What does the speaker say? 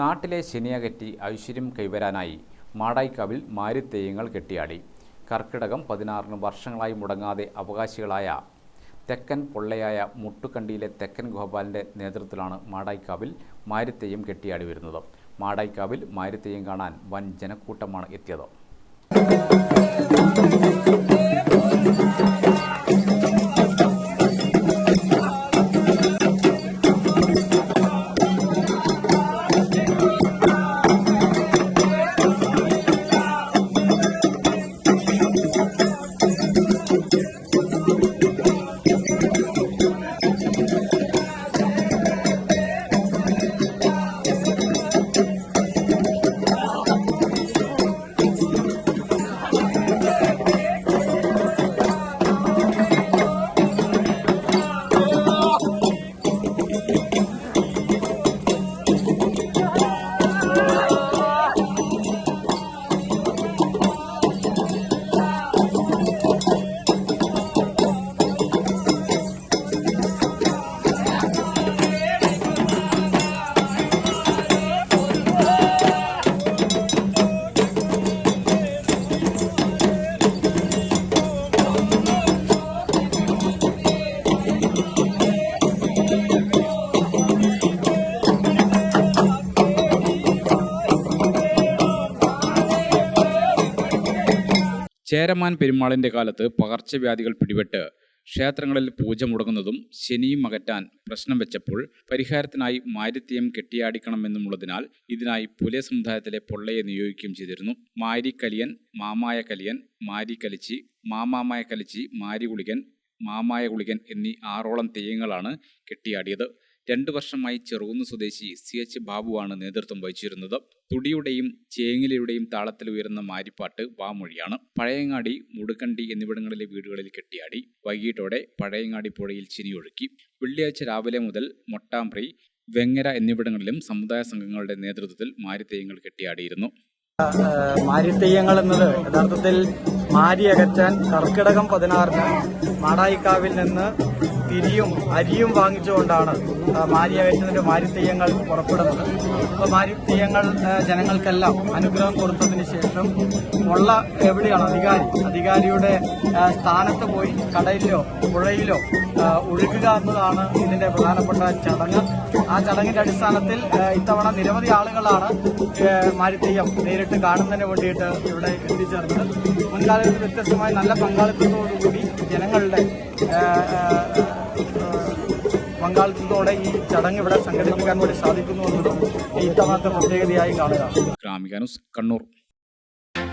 നാട്ടിലെ ശനിയകറ്റി ഐശ്വര്യം കൈവരാനായി മാടായിക്കാവിൽ മാരിത്തെയ്യങ്ങൾ കെട്ടിയാടി. കർക്കിടകം പതിനാറിന് വർഷങ്ങളായി മുടങ്ങാതെ അവകാശികളായ തെക്കൻ പൊള്ളയായ മുട്ടുകണ്ടിയിലെ തെക്കൻ ഗോപാലിന്റെ നേതൃത്വത്തിലാണ് മാടായിക്കാവിൽ മാരിത്തെയ്യം കെട്ടിയാടി വരുന്നത്. മാടായിക്കാവിൽ മാരിത്തെയ്യം കാണാൻ വൻ ജനക്കൂട്ടമാണ് എത്തിയത്. ചേരമാൻ പെരുമാളിന്റെ കാലത്ത് പകർച്ചവ്യാധികൾ പിടിപെട്ട് ക്ഷേത്രങ്ങളിൽ പൂജ മുടങ്ങുന്നതും ശനിയും അകറ്റാൻ പ്രശ്നം വെച്ചപ്പോൾ പരിഹാരത്തിനായി മാരിത്യം കെട്ടിയാടിക്കണമെന്നുമുള്ളതിനാൽ ഇതിനായി പുലയ സമുദായത്തിലെ പൊള്ളയെ നിയോഗിക്കുകയും ചെയ്തിരുന്നു. മാരി കലിയൻ മാമായ കലിയൻ മാരി കലിച്ചി കലിച്ചി മാരി കുളികൻ മാമായ കുളികൻ എന്നീ ആറോളം തെയ്യങ്ങളാണ് കെട്ടിയാടിയത്. രണ്ടു വർഷമായി ചെറുകുന്ന് സ്വദേശി സി എച്ച് ബാബുവാണ് നേതൃത്വം വഹിച്ചിരുന്നത്. തുടിയുടെയും ചേങ്ങിലയുടെയും താളത്തിൽ ഉയരുന്ന മാരിപ്പാട്ട് വാമൊഴിയാണ്. പഴയങ്ങാടി മുടുക്കണ്ടി എന്നിവിടങ്ങളിലെ വീടുകളിൽ കെട്ടിയാടി. വൈകിട്ടോടെ പഴയങ്ങാടി പുഴയിൽ ചിനിയൊഴുക്കി വെള്ളിയാഴ്ച രാവിലെ മുതൽ മൊട്ടാമ്പ്രി വെങ്ങര എന്നിവിടങ്ങളിലും സമുദായ സംഘങ്ങളുടെ നേതൃത്വത്തിൽ മാരിത്തെയ്യങ്ങൾ കെട്ടിയാടിയിരുന്നു. മാരിത്തെയ്യങ്ങൾ എന്നത് യഥാർത്ഥത്തിൽ മാരി അകറ്റാൻ കർക്കിടകം പതിനാറിന് മാടായിക്കാവിൽ നിന്ന് തിരിയും അരിയും വാങ്ങിച്ചുകൊണ്ടാണ് ആ, മാരി അകറ്റുന്നതിന്റെ മാരിത്തെയ്യങ്ങൾ പുറപ്പെടുന്നത്. അപ്പോൾ മാരിത്തെയ്യങ്ങൾ ജനങ്ങൾക്കെല്ലാം അനുഗ്രഹം കൊടുത്തതിന് ശേഷം ഉള്ള എവിടെയാണ് അധികാരി? അധികാരിയുടെ സ്ഥാനത്ത് പോയി കടയിലോ പുഴയിലോ ഒഴുകുക എന്നതാണ് ഇതിന്റെ പ്രധാനപ്പെട്ട ചടങ്ങ്. ആ ചടങ്ങിന്റെ അടിസ്ഥാനത്തിൽ ഇത്തവണ നിരവധി ആളുകളാണ് മാരിത്തെയ്യം നേരിട്ട് കാണുന്നതിന് വേണ്ടിയിട്ട് ഇവിടെ എത്തിച്ചേർന്നത്. മുൻകാലത്ത് വ്യത്യസ്തമായി നല്ല പങ്കാളിത്തത്തോടുകൂടി ജനങ്ങളുടെ പങ്കാളിത്തത്തോടെ ഈ ചടങ്ങ് ഇവിടെ സംഘടിപ്പിക്കാൻ വേണ്ടി സാധിക്കുന്നു എന്നതും ഇത്തവണത്തെ പ്രത്യേകതയായി കാണുക. കണ്ണൂർ.